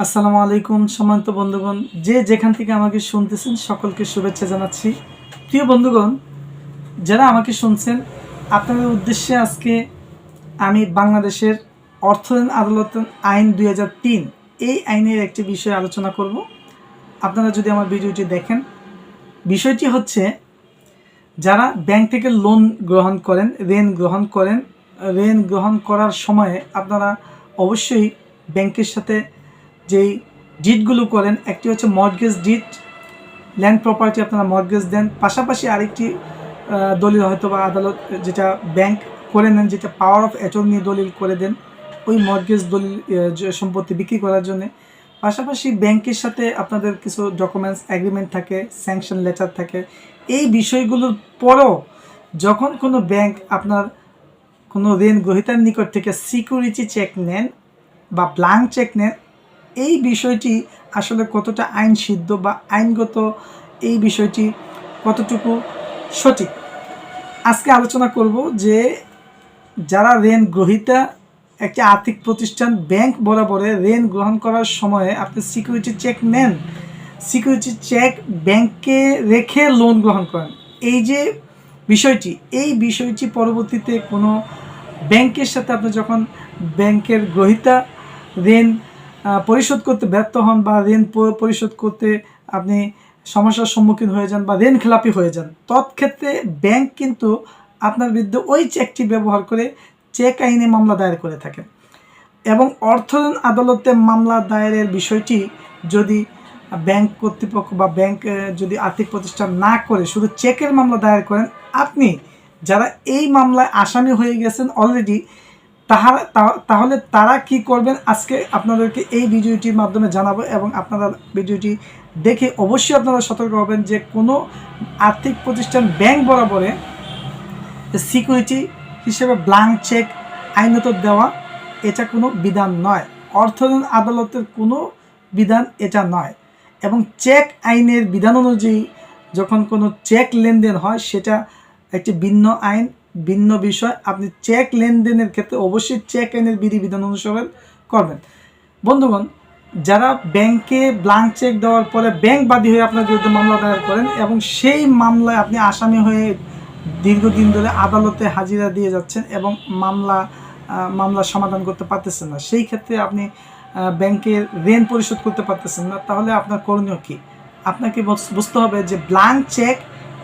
আসসালামু আলাইকুম, সম্মানিত বন্ধুগণ। যে যেখান থেকে আমাকে শুনতেছেন, সকলকে শুভেচ্ছা জানাচ্ছি। প্রিয় বন্ধুগণ, যারা আমাকে শুনছেন, আপনাদের উদ্দেশ্যে আজকে আমি বাংলাদেশের অর্থায়ন আদালত আইন দুই হাজার তিন, এই আইনের একটি বিষয়ে আলোচনা করব। আপনারা যদি আমার ভিডিওটি দেখেন, বিষয়টি হচ্ছে, যারা ব্যাংক থেকে লোন গ্রহণ করেন, ঋণ গ্রহণ করেন, ঋণ গ্রহণ করার সময়ে আপনারা অবশ্যই ব্যাংকের সাথে যেই ডিটগুলো করেন, একটি হচ্ছে মর্গেজ ডিট ল্যান্ড প্রপার্টি আপনারা মর্গেজ দেন। পাশাপাশি আরেকটি দলিল হয়তো বা আদালত, যেটা ব্যাংক করে নেন, যেটা পাওয়ার অফ অ্যাটর্নি দলিল করে দেন। ওই মর্গেজ দলিল সম্পত্তি বিক্রি করার জন্য। পাশাপাশি ব্যাংকের সাথে আপনাদের কিছু ডকুমেন্টস অ্যাগ্রিমেন্ট থাকে স্যাংশন লেটার থাকে। এই বিষয়গুলোর পরেও যখন কোনো ব্যাংক আপনার কোনো ঋণ গ্রহীতার নিকট থেকে সিকিউরিটি চেক নেন বা ব্লাঙ্ক চেক নেন এই বিষয়টি আসলে কতটা আইন সিদ্ধ বা আইনগত এই বিষয়টি কতটুকু সঠিক? আজকে আলোচনা করব যে যারা ঋণ গ্রহীতা, একটি আর্থিক প্রতিষ্ঠান, ব্যাংক বরাবরে ঋণ গ্রহণ করার সময়ে আপনি সিকিউরিটি চেক নেন। সিকিউরিটি চেক ব্যাংকে রেখে লোন গ্রহণ করেন। এই যে বিষয়টি, এই বিষয়টি পরবর্তীতে কোনো ব্যাংকের সাথে আপনি যখন ব্যাংকের গ্রহীতা ঋণ পরিশোধ করতে ব্যর্থ হন বা ঋণ পরিশোধ করতে আপনি সমস্যার সম্মুখীন হয়ে যান বা ঋণ খেলাপি হয়ে যান, তৎক্ষেত্রে ব্যাংক কিন্তু আপনার বিরুদ্ধে ওই চেকটি ব্যবহার করে চেক আইনে মামলা দায়ের করে থাকেন। এবং অর্থায়ন আদালতে মামলা দায়েরের বিষয়টি যদি ব্যাংক কর্তৃপক্ষ বা ব্যাংক যদি আর্থিক প্রতিষ্ঠান না করে শুধু চেকের মামলা দায়ের করেন, আপনি যারা এই মামলায় আসামি হয়ে গেছেন অলরেডি তাহারা তাহলে তারা কি করবেন? আজকে আপনাদেরকে এই ভিডিওটির মাধ্যমে জানাব এবং আপনারা ভিডিওটি দেখে অবশ্যই আপনারা সতর্ক হবেন যে কোনো আর্থিক প্রতিষ্ঠান ব্যাংক বরাবরে সিকিউরিটি হিসেবে ব্লাঙ্ক চেক আইনত দেওয়া এটা কোনো বিধান নয়। অর্থায়ন আদালতের কোনো বিধান এটা নয়। এবং চেক আইনের বিধান অনুযায়ী যখন কোনো চেক লেনদেন হয়, সেটা একটি ভিন্ন আইন ভিন্ন বিষয়। আপনি চেক লেনদেনের ক্ষেত্রে অবশ্যই চেক আইনের বিধিবিধান অনুসরণ করবেন। বন্ধুগণ, যারা ব্যাংকে ব্লাঙ্ক চেক দেওয়ার পরে ব্যাংক বাদী হয়ে আপনার বিরুদ্ধে মামলা দায়ের করেন এবং সেই মামলায় আপনি আসামি হয়ে দীর্ঘদিন ধরে আদালতে হাজিরা দিয়ে যাচ্ছেন এবং মামলা মামলা সমাধান করতে পারতেছেন না, সেই ক্ষেত্রে আপনি ব্যাংকের ঋণ পরিশোধ করতে পারতেছেন না, তাহলে আপনার করণীয় কী? আপনাকে বুঝতে হবে যে ব্লাঙ্ক চেক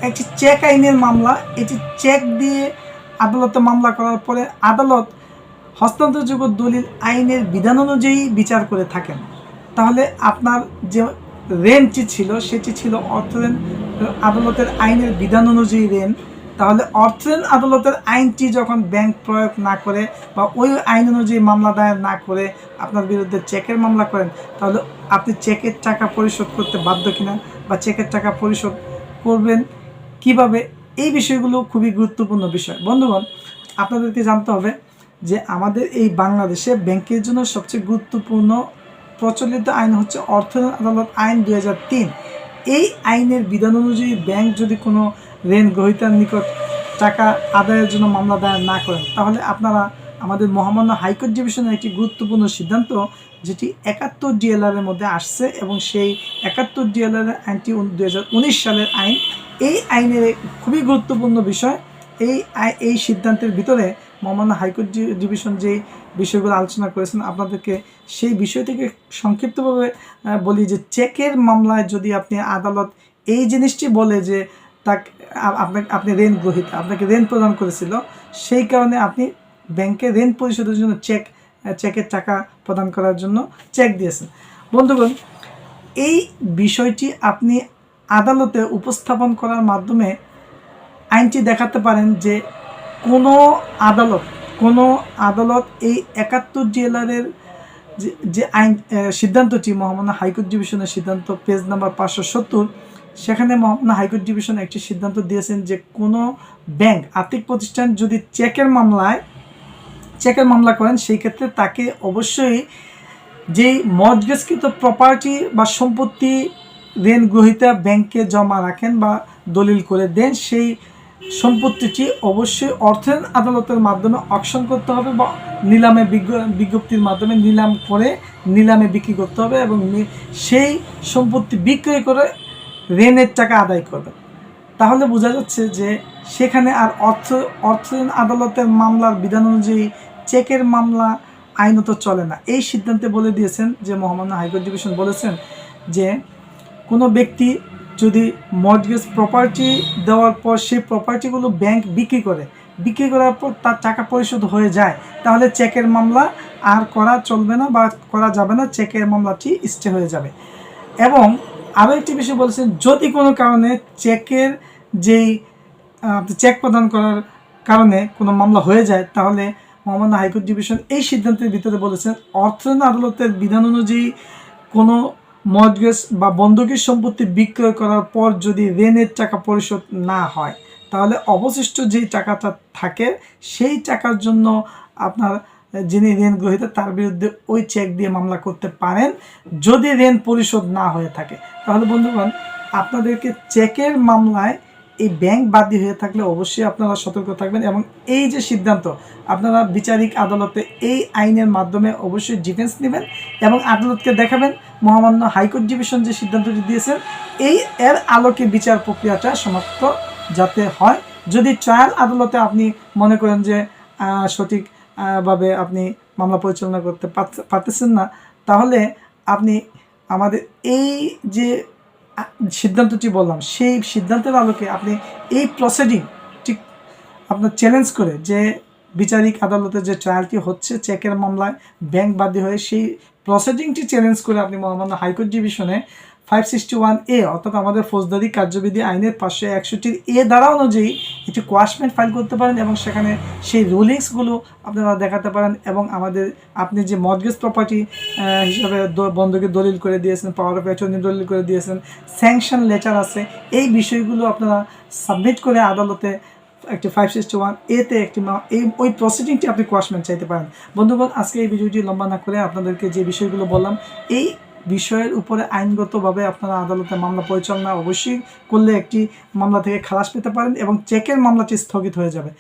একটি চেক আইনের মামলা, এটি চেক দিয়ে আদালতে মামলা করার পরে আদালত হস্তান্তরযোগ্য দলিল আইনের বিধান অনুযায়ী বিচার করে থাকেন। তাহলে আপনার যে রেন্টটি ছিল, সেটি ছিল অর্থঋণ আদালতের আইনের বিধান অনুযায়ী রেন তাহলে অর্থঋণ আদালতের আইনটি যখন ব্যাংক প্রয়োগ না করে বা ওই আইন অনুযায়ী মামলা দায়ের না করে আপনার বিরুদ্ধে চেকের মামলা করেন, তাহলে আপনি চেকের টাকা পরিশোধ করতে বাধ্য কিনা বা চেকের টাকা পরিশোধ করবেন কীভাবে এই বিষয়গুলো খুবই গুরুত্বপূর্ণ বিষয়। বন্ধুগণ, আপনাদেরকে জানতে হবে যে আমাদের এই বাংলাদেশে ব্যাংকের জন্য সবচেয়ে গুরুত্বপূর্ণ প্রচলিত আইন হচ্ছে অর্থ আদালত আইন দু হাজার তিন। এই আইনের বিধান অনুযায়ী ব্যাংক যদি কোনো ঋণ, গ্রহীতার নিকট টাকা আদায়ের জন্য মামলা দায়ের না করেন, তাহলে আপনারা আমাদের মহামান্য হাইকোর্ট ডিভিশনের একটি গুরুত্বপূর্ণ সিদ্ধান্ত, যেটি একাত্তর ডিএলআর এর মধ্যে আসছে এবং সেই একাত্তর ডিএলআর আইনটি দু হাজার উনিশ সালের আইন। এই আইনের খুবই গুরুত্বপূর্ণ বিষয়। এই এই সিদ্ধান্তের ভিতরে মহামান্য হাইকোর্ট ডিভিশন যেই বিষয়গুলো আলোচনা করেছেন, আপনাদেরকে সেই বিষয় থেকে সংক্ষিপ্তভাবে বলি যে চেকের মামলায় যদি আপনি আদালত এই জিনিসটি বলে যে তাকে আপনাকে আপনি ঋণ গ্রহীত, আপনাকে ঋণ প্রদান করেছিল, সেই কারণে আপনি ব্যাংকে ঋণ পরিশোধের জন্য চেক চেকের টাকা প্রদান করার জন্য চেক দিয়েছেন। বন্ধুগণ, এই বিষয়টি আপনি আদালতে উপস্থাপন করার মাধ্যমে আইনটি দেখাতে পারেন যে কোনো আদালত কোনো আদালত এই একাত্তর জেলারের যে আইন সিদ্ধান্তটি মহামান্য হাইকোর্ট ডিভিশনের সিদ্ধান্ত, পেজ নাম্বার পাঁচশো সত্তর, সেখানে মহামান্য হাইকোর্ট ডিভিশন একটি সিদ্ধান্ত দিয়েছেন যে কোনো ব্যাংক, আর্থিক প্রতিষ্ঠান যদি চেকের মামলায় চেকের মামলা করেন, সেই ক্ষেত্রে তাকে অবশ্যই যেই মর্টগেজকৃত প্রপার্টি বা সম্পত্তি ঋণ গ্রহীতা ব্যাংকে জমা রাখেন বা দলিল করে দেন, সেই সম্পত্তিটি অবশ্যই অর্থের আদালতের মাধ্যমে অকশন করতে হবে বা নিলামে বিজ্ঞপ্তির মাধ্যমে নিলাম করে নিলামে বিক্রি করতে হবে এবং সেই সম্পত্তি বিক্রয় করে ঋণের টাকা আদায় করবে। তাহলে বোঝা যাচ্ছে যে সেখানে আর অর্থ অর্থ আদালতের মামলার বিধান অনুযায়ী চেকের মামলা আইনত চলে না। এই সিদ্ধান্তে বলে দিয়েছেন যে মহামান্য হাইকোর্ট ডিভিশন বলেছেন যে কোনো ব্যক্তি যদি মর্টগেজ প্রপার্টি দেওয়ার পর সেই প্রপার্টিগুলো ব্যাংক বিক্রি করে, বিক্রি করার পর তার টাকা পরিশোধ হয়ে যায়, তাহলে চেকের মামলা আর করা চলবে না বা করা যাবে না, চেকের মামলাটি স্টে হয়ে যাবে। এবং আরও একটি বিষয় বলেছেন, যদি কোনো কারণে চেকের যেই চেক প্রদান করার কারণে কোনো মামলা হয়ে যায়, তাহলে মহামান্য হাইকোর্ট ডিভিশন এই সিদ্ধান্তের ভিতরে বলেছেন অর্থায়ন আদালতের বিধান অনুযায়ী কোনো মর্টগেজ বা বন্ধকের সম্পত্তি বিক্রয় করার পর যদি ঋণের টাকা পরিশোধ না হয়, তাহলে অবশিষ্ট যেই টাকাটা থাকে সেই টাকার জন্য আপনার যিনি ঋণ গ্রহীতা তার বিরুদ্ধে ওই চেক দিয়ে মামলা করতে পারেন যদি ঋণ পরিশোধ না হয়ে থাকে। তাহলে বন্ধুগণ, আপনাদেরকে চেকের মামলায় এই ব্যাংক বাদী হয়ে থাকলে অবশ্যই আপনারা সতর্ক থাকবেন এবং এই যে সিদ্ধান্ত আপনারা বিচারিক আদালতে এই আইনের মাধ্যমে অবশ্যই ডিফেন্স নেবেন এবং আদালতকে দেখাবেন মহামান্য হাইকোর্ট ডিভিশন যে সিদ্ধান্তটি দিয়েছেন এই এর আলোকে বিচার প্রক্রিয়াটা সমাপ্ত যাতে হয়। যদি ট্রায়াল আদালতে আপনি মনে করেন যে আহ, সঠিক আহ, ভাবে আপনি মামলা পরিচালনা করতে পারতে- পারতেছেন না তাহলে আপনি আমাদের এই যে সিদ্ধান্তটি বললাম, সেই সিদ্ধান্তের আলোকে আপনি এই প্রসিডিং ঠিক আপনার চ্যালেঞ্জ করে যে বিচারিক আদালতে যে ট্রায়ালটি হচ্ছে চেকের মামলায় ব্যাংক বাদী হয়ে সেই প্রসিডিংটি চ্যালেঞ্জ করে আপনি মহামান্য হাইকোর্ট ডিভিশনে ফাইভ সিক্সটি ওয়ান এ, অর্থাৎ আমাদের ফৌজদারি কার্যবিধি আইনের পাঁচশো একষট্টির এ দ্বারা অনুযায়ী একটি কোয়াশমেন্ট ফাইল করতে পারেন এবং সেখানে সেই রুলিংসগুলো আপনারা দেখাতে পারেন এবং আমাদের, আপনি যে মর্গেজ প্রপার্টি হিসাবে বন্ধকে দলিল করে দিয়েছেন পাওয়ার অফ অ্যাটর্নি দলিল করে দিয়েছেন স্যাংশন লেটার আছে, এই বিষয়গুলো আপনারা সাবমিট করে আদালতে একটি ফাইভ সিক্সটি ওয়ান এতে একটি এই, ওই প্রসিডিংটি আপনি কোয়াশমেন্ট চাইতে পারেন। বন্ধুগণ, আজকে এই ভিডিওটি লম্বা না করে আপনাদেরকে যে বিষয়গুলো বললাম, এই বিষয়ের উপরে আইনগতভাবে আপনারা আদালতে মামলা পরিচালনা অবশ্যই করলে একটি মামলা থেকে খালাস পেতে পারেন এবং চেকের মামলাটি স্থগিত হয়ে যাবে।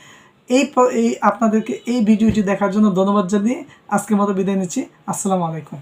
এই এই আপনাদেরকে এই ভিডিওটি দেখার জন্য ধন্যবাদ জানিয়ে আজকের মতো বিদায় নিচ্ছি। আসসালামু আলাইকুম।